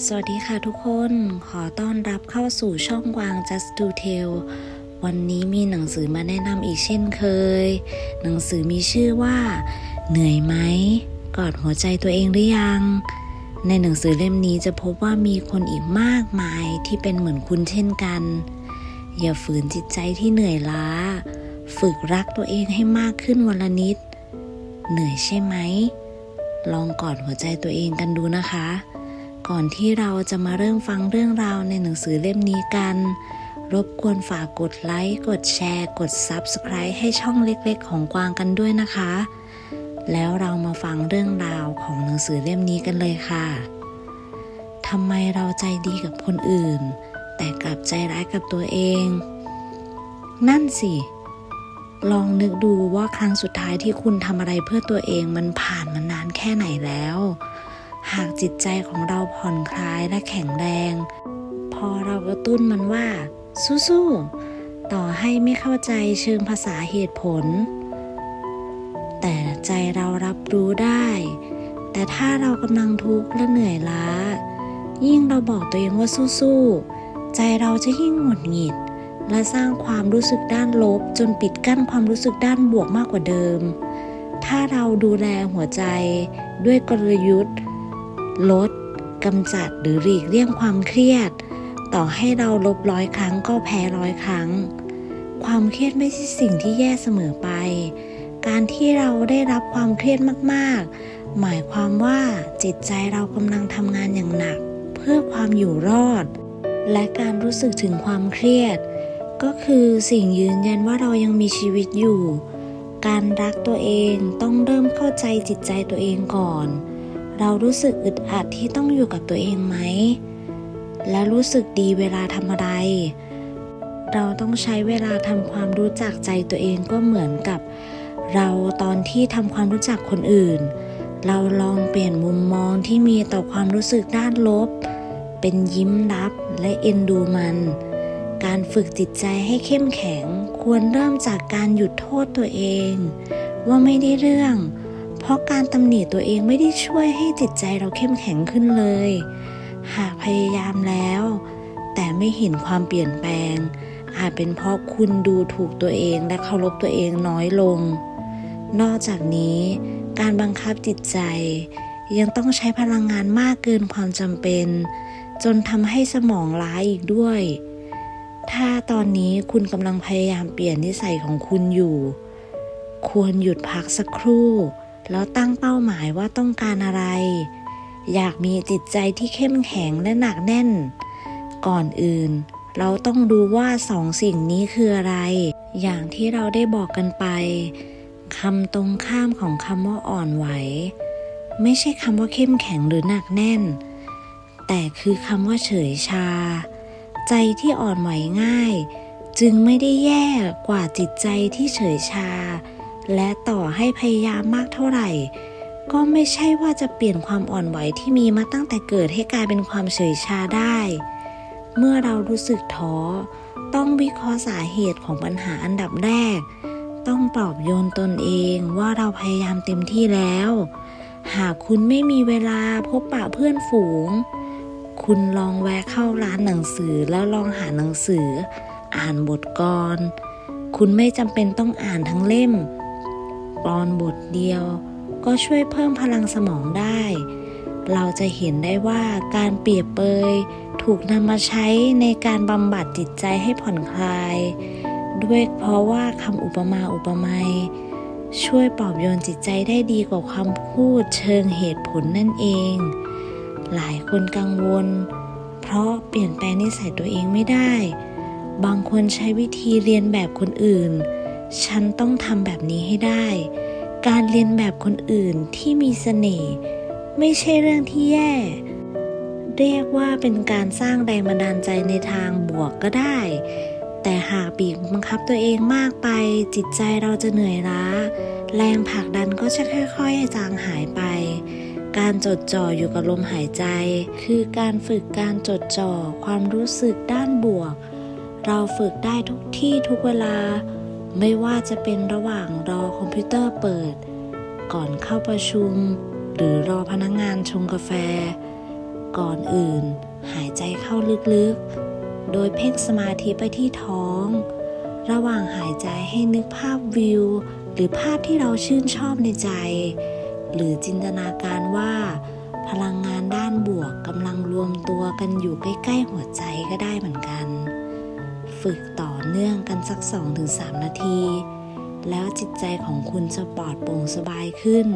สวัสดีค่ะทุกคน ขอต้อนรับเข้าสู่ช่องกวาง Just to Tell วันนี้มีหนังสือมาแนะนำอีกเช่นเคย หนังสือมีชื่อว่า เหนื่อยไหมกอดหัวใจตัวเองหรือยัง ในหนังสือเล่มนี้จะพบว่ามีคนอีกมากมายที่เป็นเหมือนคุณเช่นกัน อย่าฝืนจิตใจที่เหนื่อยล้า ฝึกรักตัวเองให้มากขึ้นวันละนิด เหนื่อยใช่ไหม ลองกอดหัวใจตัวเองกันดูนะคะ ก่อนที่เราจะมาเริ่มฟังเรื่องราวในหนังสือเล่มนี้กัน รบกวนฝากกดไลค์ กดแชร์ กด Subscribe ให้ช่องเล็กๆ ของกวางกันด้วยนะคะ แล้วเรามาฟังเรื่องราวของหนังสือเล่มนี้กันเลยค่ะทำไมเราใจดีกับคนอื่น แต่กลับใจร้ายกับตัวเอง นั่นสิ ลองนึกดูว่าครั้งสุดท้ายที่คุณทำอะไรเพื่อตัวเองมันผ่านมานานแค่ไหนแล้ว หากจิตใจของเราผ่อนคลายและแข็งแรง พอเรากระตุ้นมันว่า สู้ๆ ต่อให้ไม่เข้าใจเชิงภาษาเหตุผล แต่ใจเรารับรู้ได้ แต่ถ้าเรากำลังทุกข์และเหนื่อยล้า ยิ่งเราบอกตัวเองว่าสู้ๆ ใจเราจะยิ่งหงุดหงิด และสร้างความรู้สึกด้านลบ จนปิดกั้นความรู้สึกด้านบวกมากกว่าเดิม ถ้าเราดูแลหัวใจด้วยกลยุทธ์ ลดกำจัดหรือหลีกเลี่ยงความเครียด ต่อให้เราลบร้อยครั้งก็แพ้ร้อยครั้ง ความเครียดไม่ใช่สิ่งที่แย่เสมอไป การที่เราได้รับความเครียดมาก ๆ หมายความว่าจิตใจเรากำลังทำงานอย่างหนัก เพื่อความอยู่รอด และการรู้สึกถึงความเครียด ก็คือสิ่งยืนยันว่าเรายังมีชีวิตอยู่ การรักตัวเองต้องเริ่มเข้าใจจิตใจตัวเองก่อน เรารู้สึกอึดอัดที่ต้องอยู่กับตัวเองไหม และรู้สึกดีเวลาทำอะไร เราต้องใช้เวลาทำความรู้จักใจตัวเองก็เหมือนกับ เราตอนที่ทำความรู้จักคนอื่น เราลองเปลี่ยนมุมมองที่มีต่อความรู้สึกด้านลบ เป็นยิ้มรับและเอ็นดูมัน การฝึกจิตใจให้เข้มแข็งควรเริ่มจากการหยุดโทษตัวเอง ว่าไม่ได้เรื่อง เพราะการตำหนิตัวเองไม่ได้ช่วยให้จิตใจเราเข้มแข็งขึ้นเลย หากพยายามแล้ว แต่ไม่เห็นความเปลี่ยนแปลง อาจเป็นเพราะคุณดูถูกตัวเองและเคารพตัวเองน้อยลง นอกจากนี้ การบังคับจิตใจ ยังต้องใช้พลังงานมากเกินความจำเป็น จนทำให้สมองล้าอีกด้วย ถ้าตอนนี้คุณกำลังพยายามเปลี่ยนนิสัยของคุณอยู่ ควรหยุดพักสักครู่ แล้วตั้งเป้าหมายว่าต้องการอะไร อยากมีจิตใจที่เข้มแข็งและหนักแน่น ก่อนอื่น เราต้องดูว่าสองสิ่งนี้คืออะไร อย่างที่เราได้บอกกันไปคำตรงข้ามของคำว่าอ่อนไหว ไม่ใช่คำว่าเข้มแข็งหรือหนักแน่น แต่คือคำว่าเฉยชา ใจที่อ่อนไหวง่าย จึงไม่ได้แย่กว่าจิตใจที่เฉยชา และต่อให้พยายามมากเท่าไหร่ ก็ไม่ใช่ว่าจะเปลี่ยนความอ่อนไหวที่มีมาตั้งแต่เกิดให้กลายเป็นความเฉยชาได้ เมื่อเรารู้สึกท้อ ต้องวิเคราะห์สาเหตุของปัญหาอันดับแรก ต้องปลอบโยนตนเองว่าเราพยายามเต็มที่แล้ว หากคุณไม่มีเวลาพบปะเพื่อนฝูง คุณลองแวะเข้าร้านหนังสือแล้วลองหาหนังสือ อ่านบทกร คุณไม่จำเป็นต้องอ่านทั้งเล่ม กรอนบทเดียว ก็ช่วยเพิ่มพลังสมองได้ เราจะเห็นได้ว่าการเปรียบเปยถูกนำมาใช้ในการบำบัดจิตใจให้ผ่อนคลาย ด้วยเพราะว่าคำอุปมาอุปไมยช่วยปลอบโยนจิตใจได้ดีกว่าคำพูดเชิงเหตุผลนั่นเอง หลายคนกังวล เพราะเปลี่ยนแปลงนิสัยตัวเองไม่ได้ บางคนใช้วิธีเรียนแบบคนอื่น ฉันต้องทำแบบนี้ให้ได้ การเรียนแบบคนอื่นที่มีเสน่ห์ไม่ใช่เรื่องที่แย่ เรียกว่าเป็นการสร้างแรงบันดาลใจในทางบวกก็ได้ แต่หากบีบบังคับตัวเองมากไป จิตใจเราจะเหนื่อยล้า แรงผลักดันก็จะค่อยๆจางหายไป การจดจ่ออยู่กับลมหายใจ คือการฝึกการจดจ่อความรู้สึกด้านบวก เราฝึกได้ทุกที่ทุกเวลา ไม่ว่าจะเป็นระหว่างรอคอมพิวเตอร์เปิด ก่อนเข้าประชุม หรือรอพนักงงานชงกาแฟ ก่อนอื่น หายใจเข้าลึกๆ โดยเพ่งสมาธิไปที่ท้อง ระหว่างหายใจให้นึกภาพวิว หรือภาพที่เราชื่นชอบในใจ หรือจินตนาการว่า พลังงานด้านบวกกำลังรวมตัวกันอยู่ใกล้ ๆ หัวใจก็ได้เหมือนกัน ฝึกต่อเนื่องกันสัก 2-3 นาที แล้วจิตใจของคุณจะปลอดโปร่งสบายขึ้น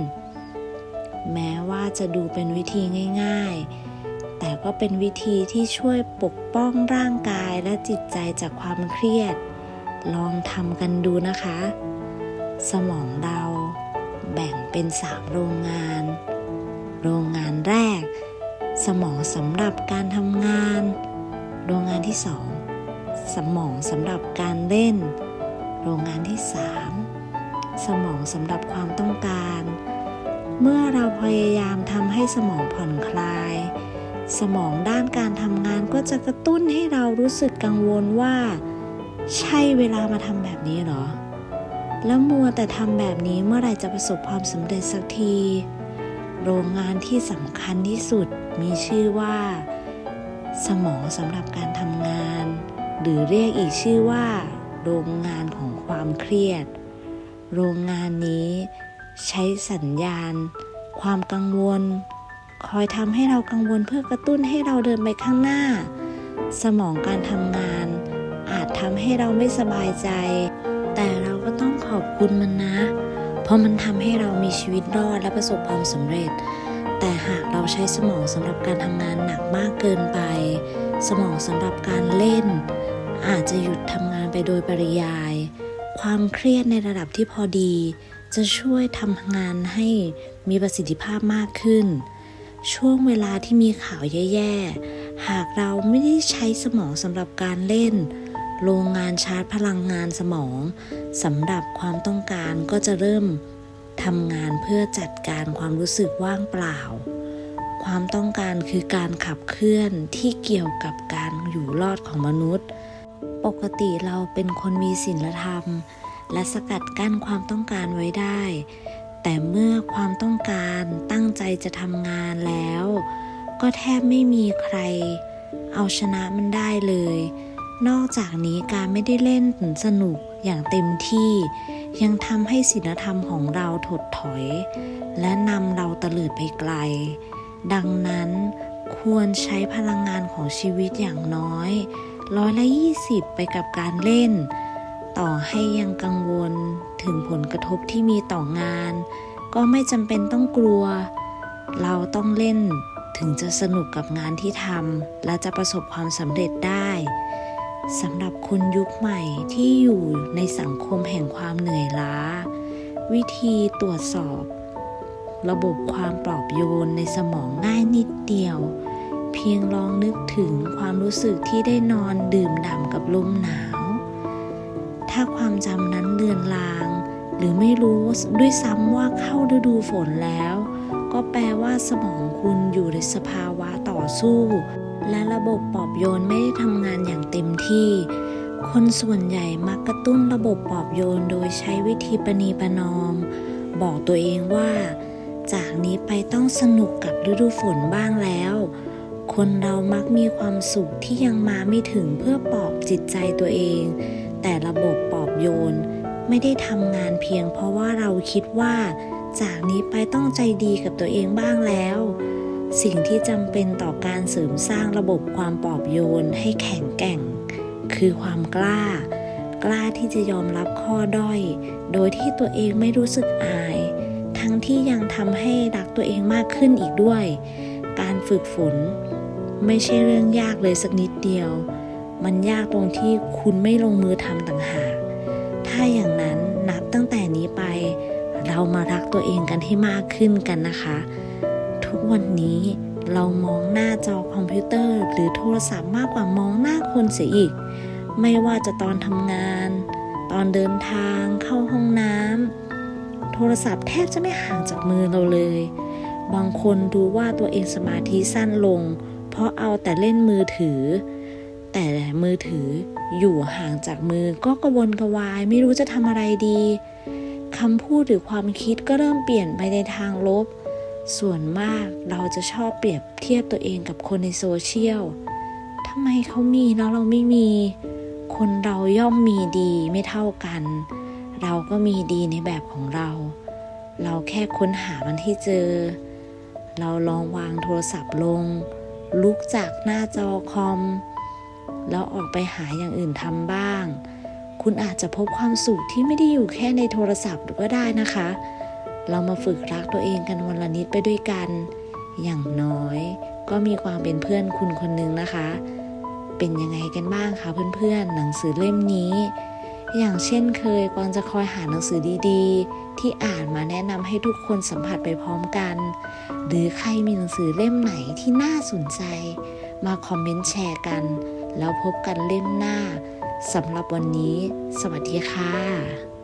แม้ว่าจะดูเป็นวิธีง่าย ๆ แต่ก็เป็นวิธีที่ช่วยปกป้องร่างกายและจิตใจจากความเครียด ลองทำกันดูนะคะ สมองเราแบ่งเป็นสามโรงงาน โรงงานแรก สมองสำหรับการทำงาน โรงงานที่สอง สมองสำหรับการเล่น โรงงานที่สามสมองสำหรับความต้องการ เมื่อเราพยายามทำให้สมองผ่อนคลาย สมองด้านการทำงานก็จะกระตุ้นให้เรารู้สึกกังวลว่า ใช่เวลามาทำแบบนี้หรอ แล้วมัวแต่ทำแบบนี้เมื่อไหร่จะประสบความสำเร็จสักที โรงงานที่สำคัญที่สุดมีชื่อว่า สมองสำหรับการทำงาน หรือเรียกอีกชื่อว่า โรงงานของความเครียด โรงงานนี้ใช้สัญญาณ ความกังวล คอยทำให้เรากังวลเพื่อกระตุ้นให้เราเดินไปข้างหน้า สมองการทำงาน อาจทำให้เราไม่สบายใจ แต่เราก็ต้องขอบคุณมันนะ เพราะมันทำให้เรามีชีวิตรอดและประสบความสำเร็จ แต่หากเราใช้สมองสำหรับการทำงานหนักมากเกินไป สมองสำหรับการเล่น อาจจะหยุดทำงานไปโดยปริยาย ความเครียดในระดับที่พอดี จะช่วยทำงานให้มีประสิทธิภาพมากขึ้น ช่วงเวลาที่มีข่าวแย่ๆ หากเราไม่ได้ใช้สมองสำหรับการเล่น โรงงานชาร์จพลังงานสมองสำหรับความต้องการก็จะเริ่มทำงานเพื่อจัดการความรู้สึกว่างเปล่า ความต้องการคือการขับเคลื่อนที่เกี่ยวกับการอยู่รอดของมนุษย์ ปกติเราเป็นคนมีศีลธรรม และสกัดกั้นความต้องการไว้ได้ แต่เมื่อความต้องการตั้งใจจะทำงานแล้ว ก็แทบไม่มีใคร เอาชนะมันได้เลย นอกจากนี้การไม่ได้เล่นสนุกอย่างเต็มที่ ยังทำให้ศีลธรรมของเราถดถอย และนำเราตะลิดไปไกล ดังนั้นควรใช้พลังงานของชีวิตอย่างน้อยร้อยละยี่สิบไปกับการเล่น ต่อให้ยังกังวลถึงผลกระทบที่มีต่องาน ก็ไม่จำเป็นต้องกลัว เราต้องเล่นถึงจะสนุกกับงานที่ทำและจะประสบความสำเร็จได้สำหรับคนยุคใหม่ที่อยู่ในสังคมแห่งความเหนื่อยล้า วิธีตรวจสอบ ระบบความปลอบโยนในสมองง่ายนิดเดียว เพียงลองนึกถึงความรู้สึกที่ได้นอนดื่มด่ำกับลมหนาว ถ้าความจำนั้นเลือนลาง หรือไม่รู้ด้วยซ้ำว่าเข้าฤดูฝนแล้ว ก็แปลว่าสมองคุณอยู่ในสภาวะต่อสู้ และระบบปลอบโยนไม่ได้ทำงานอย่างเต็มที่คนส่วนใหญ่มักกระตุ้นระบบปลอบโยนโดยใช้วิธีประนีประนอม บอกตัวเองว่า จากนี้ไปต้องสนุกกับฤดูฝนบ้างแล้ว คนเรามักมีความสุขที่ยังมาไม่ถึงเพื่อปลอบจิตใจตัวเอง แต่ระบบปลอบโยน ไม่ได้ทำงานเพียงเพราะว่าเราคิดว่า จากนี้ไปต้องใจดีกับตัวเองบ้างแล้ว สิ่งที่จำเป็นต่อการเสริมสร้างระบบความปลอบโยนให้แข็งแกร่ง คือความกล้า กล้าที่จะยอมรับข้อด้อย โดยที่ตัวเองไม่รู้สึกอาย งที่ยังทำให้รักตัวเองมากขึ้นอีกด้วย การฝึกฝน ไม่ใช่เรื่องยากเลยสักนิดเดียว มันยากตรงที่คุณไม่ลงมือทำต่างหาก ถ้าอย่างนั้นนับตั้งแต่นี้ไป เรามารักตัวเองกันให้มากขึ้นกันนะคะ ทุกวันนี้เรามองหน้าจอคอมพิวเตอร์หรือโทรศัพท์มากกว่ามองหน้าคนเสียอีก ไม่ว่าจะตอนทำงาน ตอนเดินทางเข้าห้องน้ำ โทรศัพท์แทบจะไม่ห่างจากมือเราเลย บางคนดูว่าตัวเองสมาธิสั้นลง เพราะเอาแต่เล่นมือถือ แต่มือถืออยู่ห่างจากมือก็กระวนกระวายไม่รู้จะทำอะไรดีคำพูดหรือความคิดก็เริ่มเปลี่ยนไปในทางลบ ส่วนมากเราจะชอบเปรียบเทียบตัวเองกับคนในโซเชียลทำไมเขามีแล้วเราไม่มี คนเราย่อมมีดีไม่เท่ากัน เราก็มีดีในแบบของเรา เราแค่ค้นหามันให้เจอ เราลองวางโทรศัพท์ลง ลุกจากหน้าจอคอม แล้วออกไปหาอย่างอื่นทำบ้าง คุณอาจจะพบความสุขที่ไม่ได้อยู่แค่ในโทรศัพท์ก็ได้นะคะ เรามาฝึกรักตัวเองกันวันละนิดไปด้วยกัน อย่างน้อย ก็มีความเป็นเพื่อนคุณคนหนึ่งนะคะ เป็นยังไงกันบ้างคะเพื่อนๆ หนังสือเล่มนี้ อย่างเช่นเคยกวางจะคอยหาหนังสือดีๆ ที่อ่านมาแนะนำให้ทุกคนสัมผัสไปพร้อมกัน หรือใครมีหนังสือเล่มไหนที่น่าสนใจ มาคอมเมนต์แชร์กัน แล้วพบกันเล่มหน้าสำหรับวันนี้ สวัสดีค่ะ